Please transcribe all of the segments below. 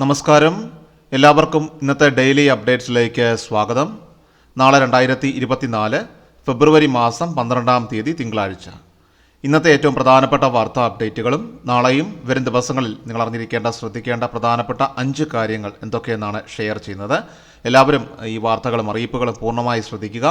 നമസ്കാരം. എല്ലാവർക്കും ഇന്നത്തെ ഡെയിലി അപ്ഡേറ്റ്സിലേക്ക് സ്വാഗതം. നാളെ രണ്ടായിരത്തി ഇരുപത്തിനാല് ഫെബ്രുവരി മാസം പന്ത്രണ്ടാം തീയതി തിങ്കളാഴ്ച. ഇന്നത്തെ ഏറ്റവും പ്രധാനപ്പെട്ട വാർത്താ അപ്ഡേറ്റുകളും നാളെയും വരും ദിവസങ്ങളിൽ നിങ്ങൾ അറിഞ്ഞിരിക്കേണ്ട ശ്രദ്ധിക്കേണ്ട പ്രധാനപ്പെട്ട അഞ്ച് കാര്യങ്ങൾ എന്തൊക്കെയെന്നാണ് ഷെയർ ചെയ്യുന്നത്. എല്ലാവരും ഈ വാർത്തകളും അറിയിപ്പുകളും പൂർണമായി ശ്രദ്ധിക്കുക.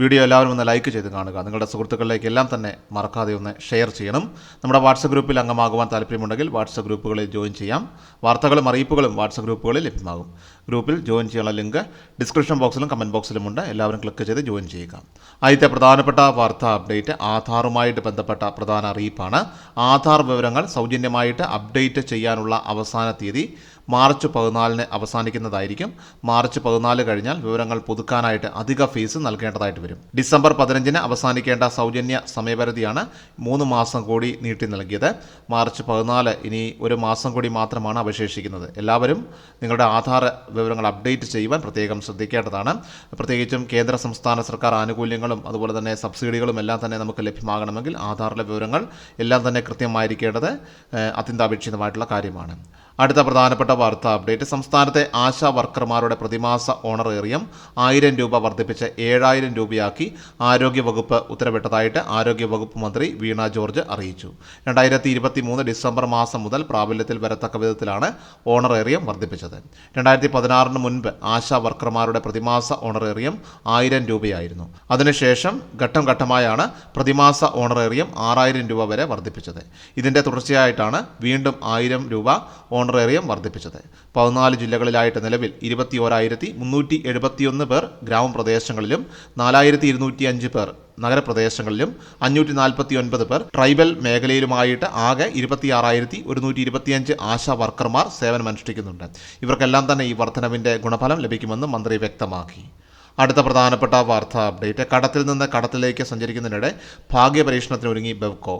വീഡിയോ എല്ലാവരും ഒന്ന് ലൈക്ക് ചെയ്ത് കാണുക. നിങ്ങളുടെ സുഹൃത്തുക്കളിലേക്ക് എല്ലാം തന്നെ മറക്കാതെ ഒന്ന് ഷെയർ ചെയ്യണം. നമ്മുടെ വാട്സപ്പ് ഗ്രൂപ്പിൽ അംഗമാകുവാൻ താല്പര്യമുണ്ടെങ്കിൽ വാട്സപ്പ് ഗ്രൂപ്പുകളിൽ ജോയിൻ ചെയ്യാം. വാർത്തകളും അറിയിപ്പുകളും വാട്സപ്പ് ഗ്രൂപ്പുകളിൽ ലഭ്യമാകും. ഗ്രൂപ്പിൽ ജോയിൻ ചെയ്യാനുള്ള ലിങ്ക് ഡിസ്ക്രിപ്ഷൻ ബോക്സിലും കമന്റ് ബോക്സിലുമുണ്ട് എല്ലാവരും ക്ലിക്ക് ചെയ്ത് ജോയിൻ ചെയ്യുക. ആദ്യത്തെ പ്രധാനപ്പെട്ട വാർത്താ അപ്ഡേറ്റ് ആധാറുമായിട്ട് ബന്ധപ്പെട്ട പ്രധാന അറിയിപ്പാണ്. ആധാർ വിവരങ്ങൾ സൗജന്യമായിട്ട് അപ്ഡേറ്റ് ചെയ്യാനുള്ള അവസാന തീയതി മാർച്ച് പതിനാലിന് അവസാനിക്കുന്നതായിരിക്കും. മാർച്ച് പതിനാല് കഴിഞ്ഞാൽ വിവരങ്ങൾ പുതുക്കാനായിട്ട് അധിക ഫീസ് നൽകേണ്ടതായിട്ട് വരും. ഡിസംബർ പതിനഞ്ചിന് അവസാനിക്കേണ്ട സൗജന്യ സമയപരിധിയാണ് മൂന്ന് മാസം കൂടി നീട്ടി നൽകിയത്. മാർച്ച് പതിനാല് ഇനി ഒരു മാസം കൂടി മാത്രമാണ് അവശേഷിക്കുന്നത്. എല്ലാവരും നിങ്ങളുടെ ആധാർ വിവരങ്ങൾ അപ്ഡേറ്റ് ചെയ്യുവാൻ പ്രത്യേകം ശ്രദ്ധിക്കേണ്ടതാണ്. പ്രത്യേകിച്ചും കേന്ദ്ര സംസ്ഥാന സർക്കാർ ആനുകൂല്യങ്ങളും അതുപോലെ തന്നെ സബ്സിഡികളും എല്ലാം തന്നെ നമുക്ക് ലഭ്യമാകണമെങ്കിൽ ആധാറിലെ വിവരങ്ങൾ എല്ലാം തന്നെ കൃത്യമായിരിക്കേണ്ടത് അത്യന്താപേക്ഷിതമായിട്ടുള്ള കാര്യമാണ്. അടുത്ത പ്രധാനപ്പെട്ട വാർത്താ അപ്ഡേറ്റ് സംസ്ഥാനത്തെ ആശാ വർക്കർമാരുടെ പ്രതിമാസ ഓണറേറിയം ആയിരം രൂപ വർദ്ധിപ്പിച്ച് ഏഴായിരം രൂപയാക്കി ആരോഗ്യവകുപ്പ് ഉത്തരവിട്ടതായിട്ട് ആരോഗ്യവകുപ്പ് മന്ത്രി വീണ ജോർജ് അറിയിച്ചു. രണ്ടായിരത്തി ഇരുപത്തി മൂന്ന് ഡിസംബർ മാസം മുതൽ പ്രാബല്യത്തിൽ വരത്തക്ക വിധത്തിലാണ് ഓണറേറിയം വർദ്ധിപ്പിച്ചത്. രണ്ടായിരത്തി പതിനാറിന് മുൻപ് ആശാ വർക്കർമാരുടെ പ്രതിമാസ ഓണറേറിയം ആയിരം രൂപയായിരുന്നു. അതിനുശേഷം ഘട്ടം ഘട്ടമായാണ് പ്രതിമാസ ഓണറേറിയം ആറായിരം രൂപ വരെ വർദ്ധിപ്പിച്ചത്. ഇതിന്റെ തുടർച്ചയായിട്ടാണ് വീണ്ടും ആയിരം രൂപ ഓണറേറിയം വർദ്ധിപ്പിച്ചത്. പതിനാല് ജില്ലകളിലായിട്ട് നിലവിൽ ഇരുപത്തി ഓരായിരത്തി മുന്നൂറ്റി എഴുപത്തിയൊന്ന് പേർ ഗ്രാമപ്രദേശങ്ങളിലും നാലായിരത്തി ഇരുന്നൂറ്റി അഞ്ച് പേർ നഗരപ്രദേശങ്ങളിലും അഞ്ഞൂറ്റി നാൽപ്പത്തി ഒൻപത് പേർ ട്രൈബൽ മേഖലയിലുമായിട്ട് ആകെ ഇരുപത്തിയാറായിരത്തി ഒരുന്നൂറ്റി ഇരുപത്തിയഞ്ച് ആശാ വർക്കർമാർ സേവനമനുഷ്ഠിക്കുന്നുണ്ട് ഇവർക്കെല്ലാം തന്നെ ഈ വർധനവിന്റെ ഗുണഫലം ലഭിക്കുമെന്ന് മന്ത്രി വ്യക്തമാക്കി. അടുത്ത പ്രധാനപ്പെട്ട വാർത്താ അപ്ഡേറ്റ് കടത്തിൽ നിന്ന് കടത്തിലേക്ക് സഞ്ചരിക്കുന്നതിനിടെ ഭാഗ്യപരീക്ഷണത്തിന് ഒരുങ്ങി ബെവ്കോ.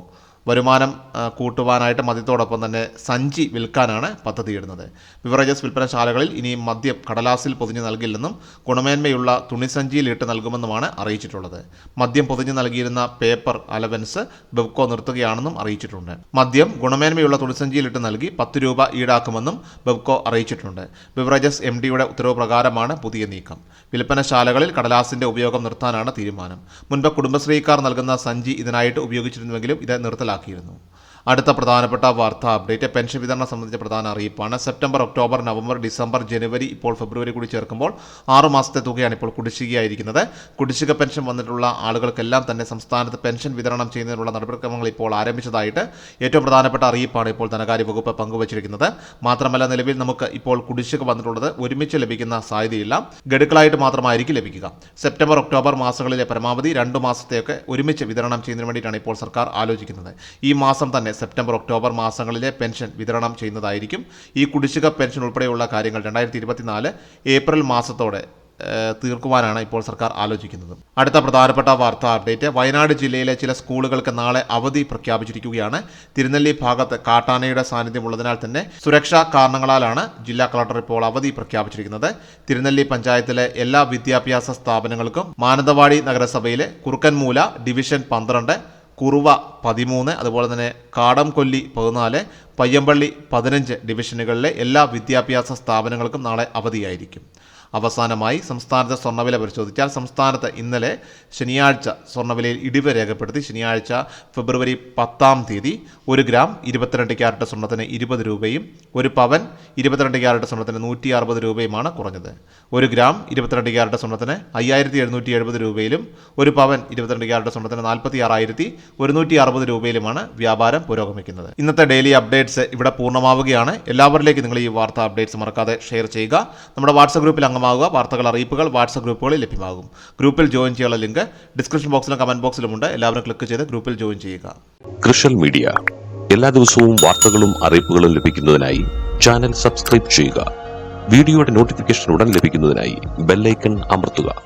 വരുമാനം കൂട്ടുവാനായിട്ട് മദ്യത്തോടൊപ്പം തന്നെ സഞ്ചി വിൽക്കാനാണ് പദ്ധതിയിടുന്നത്. ബിവറേജസ് വിൽപ്പനശാലകളിൽ ഇനി മദ്യം കടലാസിൽ പൊതിഞ്ഞ് നൽകില്ലെന്നും ഗുണമേന്മയുള്ള തുണിസഞ്ചിയിൽ ഇട്ട് നൽകുമെന്നുമാണ് അറിയിച്ചിട്ടുള്ളത്. മദ്യം പൊതിഞ്ഞ് നൽകിയിരുന്ന പേപ്പർ അലവൻസ് ബെവ്കോ നിർത്തുകയാണെന്നും അറിയിച്ചിട്ടുണ്ട്. മദ്യം ഗുണമേന്മയുള്ള തുണിസഞ്ചിയിൽ ഇട്ട് നൽകി പത്ത് രൂപ ഈടാക്കുമെന്നും ബെവ്കോ അറിയിച്ചിട്ടുണ്ട്. ബിവറേജസ് എം ഡിയുടെ ഉത്തരവ് പ്രകാരമാണ് പുതിയ നീക്കം. വിൽപ്പനശാലകളിൽ കടലാസിന്റെ ഉപയോഗം നിർത്താനാണ് തീരുമാനം. മുൻപ് കുടുംബശ്രീക്കാർ നൽകുന്ന സഞ്ചി ഇതിനായിട്ട് ഉപയോഗിച്ചിരുന്നുവെങ്കിലും ഇത് നിർത്തലാക്കിയിരുന്നു അടുത്ത പ്രധാനപ്പെട്ട വാർത്താ അപ്ഡേറ്റ്. പെൻഷൻ വിതരണം സംബന്ധിച്ച പ്രധാന അറിയിപ്പാണ്. സെപ്റ്റംബർ ഒക്ടോബർ നവംബർ ഡിസംബർ ജനുവരി ഇപ്പോൾ ഫെബ്രുവരി കൂടി ചേർക്കുമ്പോൾ ആറു മാസത്തെ തുകയാണ് ഇപ്പോൾ കുടിശ്ശികയായിരിക്കുന്നത്. കുടിശ്ശിക പെൻഷൻ വന്നിട്ടുള്ള ആളുകൾക്കെല്ലാം തന്നെ സംസ്ഥാനത്ത് പെൻഷൻ വിതരണം ചെയ്യുന്നതിനുള്ള നടപടിക്രമങ്ങൾ ഇപ്പോൾ ആരംഭിച്ചതായിട്ട് ഏറ്റവും പ്രധാനപ്പെട്ട അറിയിപ്പാണ് ഇപ്പോൾ ധനകാര്യ വകുപ്പ് പങ്കുവച്ചിരിക്കുന്നത്. മാത്രമല്ല നിലവിൽ നമുക്ക് ഇപ്പോൾ കുടിശ്ശിക വന്നിട്ടുള്ളത് ഒരുമിച്ച് ലഭിക്കുന്ന സാധ്യതയില്ല. ഗഡുക്കളായിട്ട് മാത്രമായിരിക്കും ലഭിക്കുക. സെപ്റ്റംബർ ഒക്ടോബർ മാസങ്ങളിലെ പരമാവധി രണ്ടു മാസത്തെയൊക്കെ ഒരുമിച്ച് വിതരണം ചെയ്യുന്നതിന് വേണ്ടിയിട്ടാണ് ഇപ്പോൾ സർക്കാർ ആലോചിക്കുന്നത്. ഈ മാസം തന്നെ സെപ്റ്റംബർ ഒക്ടോബർ മാസങ്ങളിലെ പെൻഷൻ വിതരണം ചെയ്യുന്നതായിരിക്കും. ഈ കുടിശ്ശിക പെൻഷൻ ഉൾപ്പെടെയുള്ള കാര്യങ്ങൾ രണ്ടായിരത്തി ഇരുപത്തിനാല് ഏപ്രിൽ മാസത്തോടെ തീർക്കുവാനാണ് ഇപ്പോൾ സർക്കാർ ആലോചിക്കുന്നത്. അടുത്ത പ്രധാനപ്പെട്ട വാർത്താ അപ്ഡേറ്റ് വയനാട് ജില്ലയിലെ ചില സ്കൂളുകൾക്ക് നാളെ അവധി പ്രഖ്യാപിച്ചിരിക്കുകയാണ്. തിരുനെല്ലി ഭാഗത്ത് കാട്ടാനയുടെ സാന്നിധ്യം ഉള്ളതിനാൽ തന്നെ സുരക്ഷാ കാരണങ്ങളാലാണ് ജില്ലാ കളക്ടർ ഇപ്പോൾ അവധി പ്രഖ്യാപിച്ചിരിക്കുന്നത്. തിരുനെല്ലി പഞ്ചായത്തിലെ എല്ലാ വിദ്യാഭ്യാസ സ്ഥാപനങ്ങൾക്കും മാനന്തവാടി നഗരസഭയിലെ കുറുക്കൻമൂല ഡിവിഷൻ പന്ത്രണ്ട് കുറുവ പതിമൂന്ന് അതുപോലെ തന്നെ കാടംകൊല്ലി പതിനാല് പയ്യമ്പള്ളി പതിനഞ്ച് ഡിവിഷനുകളിലെ എല്ലാ വിദ്യാഭ്യാസ സ്ഥാപനങ്ങൾക്കും നാളെ അവധിയായിരിക്കും. അവസാനമായി സംസ്ഥാനത്തെ സ്വർണവില പരിശോധിച്ചാൽ സംസ്ഥാനത്ത് ഇന്നലെ ശനിയാഴ്ച സ്വർണവിലയിൽ ഇടിവ് രേഖപ്പെടുത്തി. ശനിയാഴ്ച ഫെബ്രുവരി പത്താം തീയതി ഒരു ഗ്രാം ഇരുപത്തിരണ്ട് ക്യാരറ്റ് സ്വർണത്തിന് ഇരുപത് രൂപയും ഒരു പവൻ ഇരുപത്തിരണ്ട് ക്യാരറ്റ് സ്വർണത്തിന് നൂറ്റി അറുപത് രൂപയുമാണ് കുറഞ്ഞത്. ഒരു ഗ്രാം ഇരുപത്തിരണ്ട് ക്യാരറ്റ് സ്വർണത്തിന് അയ്യായിരത്തി എഴുന്നൂറ്റി എഴുപത് രൂപയിലും ഒരു പവൻ ഇരുപത്തിരണ്ട് ക്യാരറ്റ് സ്വർണത്തിന് നാൽപ്പത്തി ആറായിരത്തി ഒരുന്നൂറ്റി അറുപത് രൂപയിലുമാണ് വ്യാപാരം പുരോഗമിക്കുന്നത്. ഇന്നത്തെ ഡെയിലി അപ്ഡേറ്റ്സ് ഇവിടെ പൂർണമാവുകയാണ്. എല്ലാവരിലേക്കും നിങ്ങൾ ഈ വാർത്ത അപ്ഡേറ്റ്സ് മറക്കാതെ ഷെയർ ചെയ്യുക. നമ്മുടെ വാട്സപ്പ് ഗ്രൂപ്പിൽ അംഗമാവുക വാർത്തകൾ അറിയിപ്പുകൾ വാട്സപ്പ് ഗ്രൂപ്പുകളിൽ ലഭ്യമാകും. ഗ്രൂപ്പിൽ ജോയിൻ ചെയ്യാനുള്ള ലിങ്ക് ഡിസ്ക്രിപ്ഷൻ ബോക്സിലും കമന്റ് ബോക്സിലുമുണ്ട് എല്ലാവരും ക്ലിക്ക് ചെയ്ത് ഗ്രൂപ്പിൽ ജോയിൻ ചെയ്യുക. കൃഷൽ മീഡിയ. എല്ലാ ദിവസവും വാർത്തകളും അറിയിപ്പുകളും ലഭിക്കുന്നതിനായി ചാനൽ സബ്സ്ക്രൈബ് ചെയ്യുക. വീഡിയോയുടെ നോട്ടിഫിക്കേഷൻ ഉടൻ ലഭിക്കുന്നതിനായി ബെല്ലൈക്കൺ അമർത്തുക.